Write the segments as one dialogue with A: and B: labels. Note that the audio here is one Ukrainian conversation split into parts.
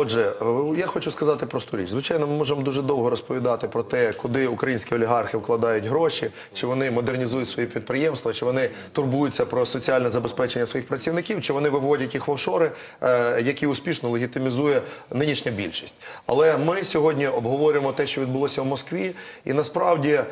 A: Отже, е, я хочу сказати просту річ. Звичайно, ми можемо дуже довго розповідати про те, куди українські олігархи вкладають гроші, чи вони модернізують свої підприємства, чи вони турбуються про соціальне забезпечення своїх працівників, чи вони виводять їх в офшори, е, які успішно легітимізує нинішня більшість. Але ми сьогодні обговорюємо те, що відбулося в Москві, і насправді е,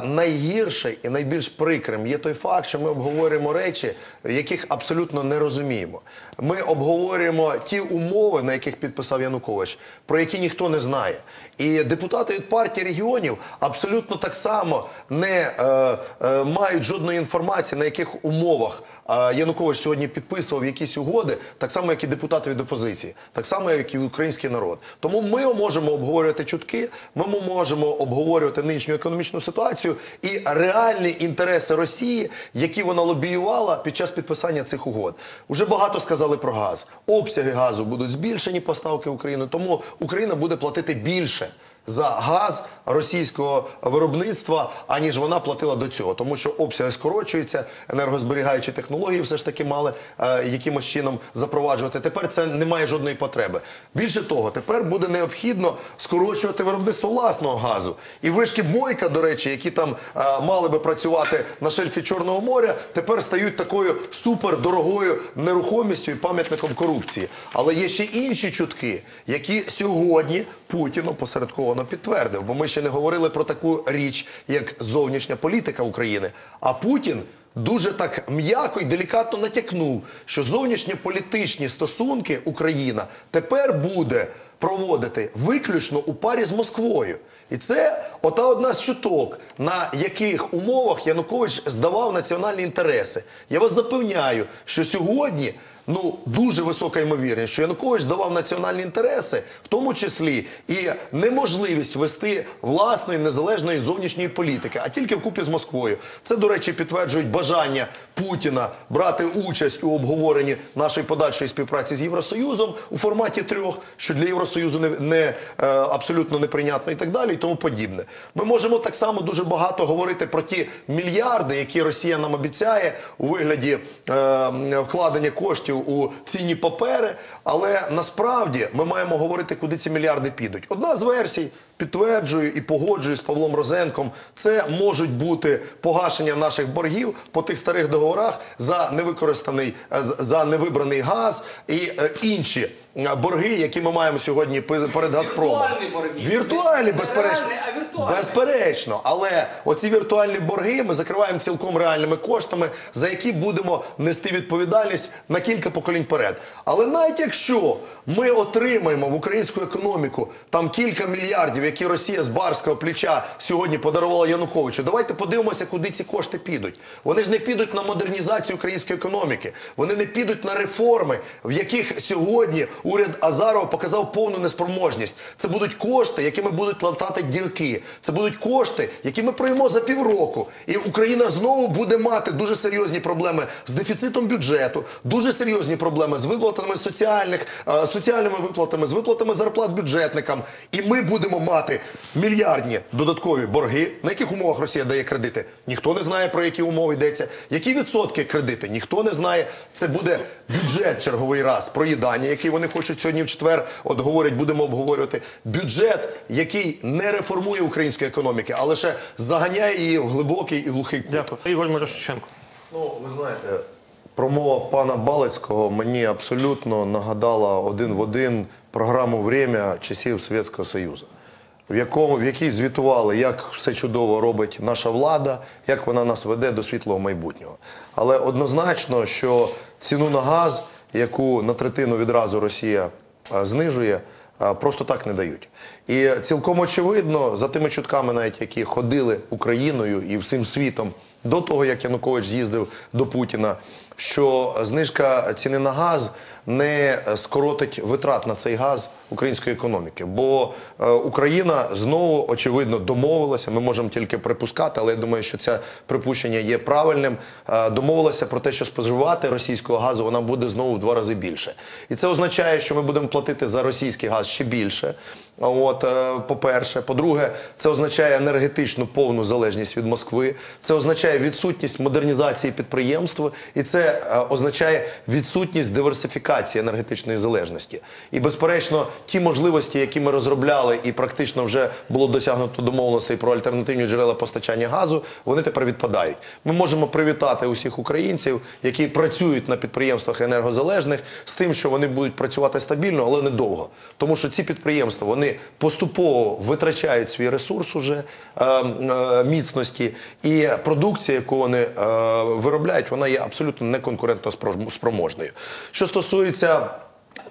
A: найгірше і найбільш прикрим є той факт, що ми обговорюємо речі, яких абсолютно не розуміємо. Ми обговорюємо ті умови, на яких підписав Янукович, про які ніхто не знає. І депутати від партії регіонів абсолютно так само не е, е, мають жодної інформації, на яких умовах е, Янукович сьогодні підписував якісь угоди, так само, як і депутати від опозиції, так само, як і український народ. Тому ми можемо обговорювати чутки, ми можемо обговорювати нинішню економічну ситуацію і реальні інтереси Росії, які вона лобіювала під час підписання цих угод. Уже багато сказали про газ. Обсяги газу будуть збільшені поставки України, тому Україна буде платити більше. За газ російського виробництва, аніж вона платила до цього, тому що обсяги скорочуються, енергозберігаючі технології все ж таки мали е, якимось чином запроваджувати. Тепер це не має жодної потреби. Більше того, тепер буде необхідно скорочувати виробництво власного газу. І вишки Бойка, до речі, які там е, мали би працювати на шельфі Чорного моря, тепер стають такою супердорогою нерухомістю і пам'ятником корупції. Але є ще інші чутки, які сьогодні Путін опосередковано підтвердив. Бо ми ще не говорили про таку річ, як зовнішня політика України. А Путін. Дуже так м'яко і делікатно натякнув, що зовнішньополітичні стосунки Україна тепер буде проводити виключно у парі з Москвою. І це ота одна з чуток, на яких умовах Янукович здавав національні інтереси. Я вас запевняю, що сьогодні ну дуже висока ймовірність, що Янукович здавав національні інтереси, в тому числі і неможливість вести власної незалежної зовнішньої політики, а тільки вкупі з Москвою. Це, до речі, підтверджують бажання Путіна брати участь у обговоренні нашої подальшої співпраці з Євросоюзом у форматі трьох, що для Євросоюзу не, не е, абсолютно неприйнятно і так далі, і тому подібне. Ми можемо так само дуже багато говорити про ті мільярди, які Росія нам обіцяє у вигляді е, вкладення коштів у цінні папери. Але насправді ми маємо говорити, куди ці мільярди підуть. Одна з версій. Підтверджую і погоджую з Павлом Розенком, це можуть бути погашення наших боргів по тих старих договорах за невикористаний е, за невибраний газ і е, інші борги, які ми маємо сьогодні пе- перед Газпромом.
B: Віртуальні борги.
A: Віртуальні, безперечно.
B: реальні, а віртуальні.
A: Безперечно, але оці віртуальні борги ми закриваємо цілком реальними коштами, за які будемо нести відповідальність на кілька поколінь вперед. Але навіть якщо ми отримаємо в українську економіку там кілька мільярдів, які Росія з барського плеча сьогодні подарувала Януковичу, давайте подивимося, куди ці кошти підуть. Вони ж не підуть на модернізацію української економіки, вони не підуть на реформи, в яких сьогодні уряд Азарова показав повну неспроможність. Це будуть кошти, якими будуть латати дірки. Це будуть кошти, які ми проймо за півроку. І Україна знову буде мати дуже серйозні проблеми з дефіцитом бюджету, дуже серйозні проблеми з виплатами соціальних, е, соціальними виплатами, з виплатами зарплат бюджетникам. І ми будемо мати мільярдні додаткові борги. На яких умовах Росія дає кредити? Ніхто не знає про які умови йдеться. Які відсотки кредити? Ніхто не знає. Це буде бюджет черговий раз проїдання, який вони хочуть сьогодні в четвер. От говорять, будемо обговорювати. Бюджет, який не реформує української економіки, а лише заганяє її в глибокий і глухий кут.
C: Дякую. Ігор Мирошниченко.
A: Ну, ви знаєте, промова пана Балицького мені абсолютно нагадала один в один програму «Время» часів Совєтського Союзу, в, якому, в якій звітували, як все чудово робить наша влада, як вона нас веде до світлого майбутнього. Але однозначно, що ціну на газ, яку на третину відразу Росія е, знижує, е, просто так не дають. І цілком очевидно, за тими чутками, навіть які ходили Україною і всім світом до того, як Янукович з'їздив до Путіна, що знижка ціни на газ не скоротить витрат на цей газ української економіки. Бо е, Україна знову очевидно домовилася. Ми можемо тільки припускати, але я думаю, що це припущення є правильним. е, домовилася про те, що споживати російського газу вона буде знову в два рази більше. І це означає, що ми будемо платити за російський газ ще більше. От, е, по-перше, по-друге, це означає енергетичну повну залежність від Москви. Це означає відсутність модернізації підприємства, і це е, означає відсутність диверсифікації енергетичної залежності. І безперечно, ті можливості, які ми розробляли, і практично вже було досягнуто домовленостей про альтернативні джерела постачання газу, вони тепер відпадають. Ми можемо привітати усіх українців, які працюють на підприємствах енергозалежних, з тим, що вони будуть працювати стабільно, але недовго. Тому що ці підприємства вони поступово витрачають свій ресурс уже е, е, міцності, і продукція, яку вони е, виробляють, вона є абсолютно неконкурентно спроможною. Що стосується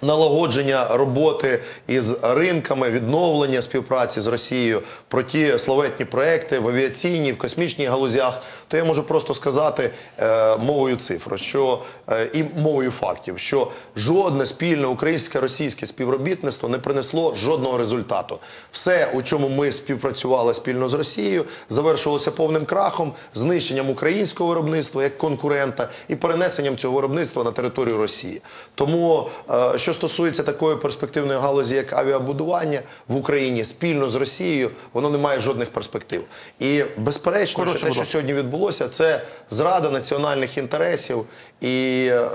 A: налагодження роботи із ринками, відновлення співпраці з Росією про ті славетні проекти в авіаційній, в космічній галузях, то я можу просто сказати е, мовою цифр, що е, і мовою фактів, що жодне спільне українське-російське співробітництво не принесло жодного результату. Все, у чому ми співпрацювали спільно з Росією, завершилося повним крахом, знищенням українського виробництва як конкурента і перенесенням цього виробництва на територію Росії. Тому, е, що стосується такої перспективної галузі, як авіабудування в Україні спільно з Росією, воно не має жодних перспектив. І безперечно,
B: Коротше,
A: що те, що сьогодні відбулося, це зрада національних інтересів. І е,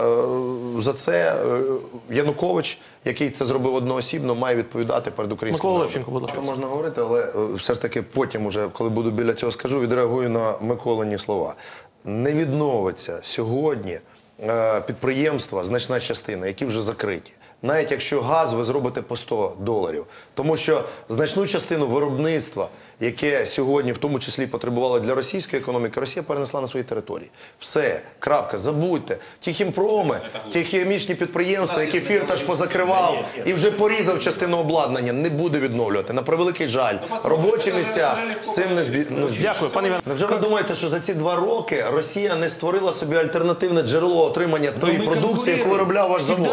A: за це е, Янукович, який це зробив одноосібно, має відповідати перед українським
B: Микола. Левченко, будь ласка.
A: Що можна говорити, але е, все ж таки потім, уже, коли буду біля цього скажу, відреагую на Миколині слова. Не відновиться сьогодні е, підприємства, значна частина, які вже закриті. Навіть якщо газ ви зробите по 100 доларів, тому що значну частину виробництва, яке сьогодні в тому числі потребувало для російської економіки, Росія перенесла на свої території. Все, крапка, забудьте. Ті хімпроми, ті хімічні підприємства, які фірташ позакривав і вже порізав частину обладнання, не буде відновлювати. На превеликий жаль, робочі місця з цим не збі... ну,
B: Дякую, пане Іван.
A: Невже ви думаєте, що за ці два роки Росія не створила собі альтернативне джерело отримання тої продукції, яку виробляв ваш завод?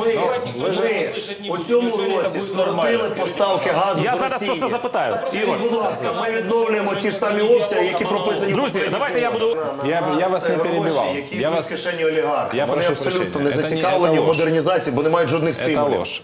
C: Всегда есть-
A: Ми, ми у цьому році скоротили поставки газу
B: Я
A: до
B: зараз
A: Росії.
B: просто запитаю.
A: Скажіть,
B: Ігор,
A: будь ласка, ми відновлюємо ті ж самі обсяги, які прописані в
B: Друзі,
A: попередніх
B: давайте я буду-
A: угодах.
D: Я-
A: На
D: я
A: нас
D: вас
A: це
D: не
A: гроші,
D: перебивав.
A: які
D: Я
A: йдуть
D: вас-
A: в кишені олігархів.
D: Я
A: Вони
D: прошу
A: абсолютно
D: прощения.
A: не
D: Это не-
A: зацікавлені
D: это
A: в
D: ложь.
A: модернізації, бо не мають жодних
D: Это
A: стимулів.
D: ложь.